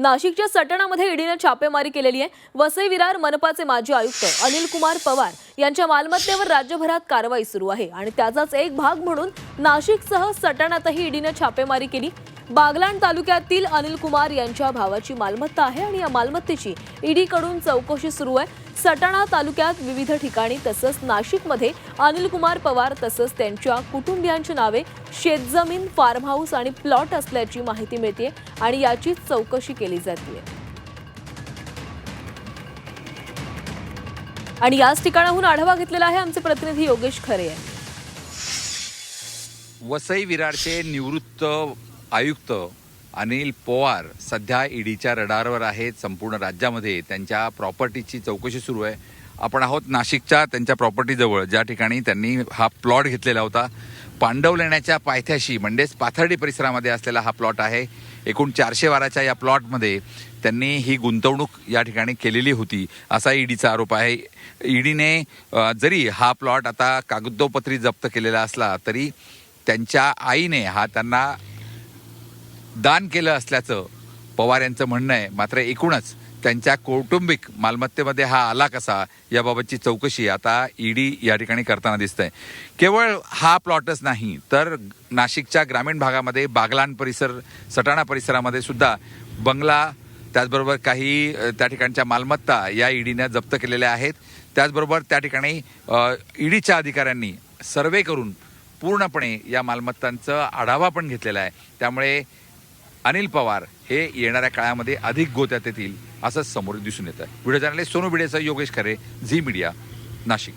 नाशिकच्या सटणामध्ये ईडीनं छापेमारी केलेली आहे. वसई विरार मनपाचे माजी आयुक्त अनिल कुमार पवार यांच्या मालमत्तेवर राज्यभरात कारवाई सुरू आहे. आणि त्याचाच एक भाग म्हणून नाशिकसह सटाणातही ईडीनं छापेमारी केली. बागलाण तालुक्यातील अनिल कुमार यांच्या भावाची मालमत्ता आहे आणि या मालमत्तेची ईडीकडून चौकशी सुरू आहे. सटाणा तालुक्यात विविध ठिकाणी तसंच नाशिकमध्ये अनिल कुमार पवार तसंच त्यांच्या कुटुंबियांची नावे शेतजमीन फार्म हाऊस आणि प्लॉट असल्याची माहिती मिळते आणि याची चौकशी केली जाते आणि याच ठिकाणाहून आढावा घेतलेला आहे आमचे प्रतिनिधी योगेश खरे वसई विरारचे निवृत्त आयुक्त अनिल पवार सध्या ईडीच्या रडारवर आहेत. संपूर्ण राज्यामध्ये त्यांच्या प्रॉपर्टीची चौकशी सुरू आहे. आपण आहोत नाशिकच्या त्यांच्या प्रॉपर्टीजवळ ज्या ठिकाणी त्यांनी हा प्लॉट घेतलेला होता. पांडव लेण्याच्या पायथ्याशी म्हणजेच पाथर्डी परिसरामध्ये असलेला हा प्लॉट आहे. एकूण चारशे वाराच्या या प्लॉटमध्ये त्यांनी ही गुंतवणूक या ठिकाणी केलेली होती. असा ईडीचा आरोप आहे. ईडीने जरी हा प्लॉट आता कागदोपत्री जप्त केलेला असला तरी त्यांच्या आईने हा त्यांना दान केलं असल्याचं पवार यांचं म्हणणं आहे. मात्र एकूणच त्यांच्या कौटुंबिक मालमत्तेमध्ये हा आला कसा याबाबतची चौकशी आता ईडी या ठिकाणी करताना दिसत आहे केवळ हा प्लॉटच नाही तर नाशिकच्या ग्रामीण भागामध्ये बागलान परिसर सटाणा परिसरामध्ये सुद्धा बंगला त्याचबरोबर काही त्या ठिकाणच्या मालमत्ता या ईडीनं जप्त केलेल्या आहेत. त्याचबरोबर त्या ठिकाणी ईडीच्या अधिकाऱ्यांनी सर्वे करून पूर्णपणे या मालमत्तांचं आढावा पण घेतलेला आहे. त्यामुळे अनिल पवार हे येणाऱ्या काळामध्ये अधिक गोत्यात येतील असंच समोर दिसून येतं व्हिडिओ जर्नलिस्ट सोनू भिडेचा योगेश खरे झी मीडिया नाशिक.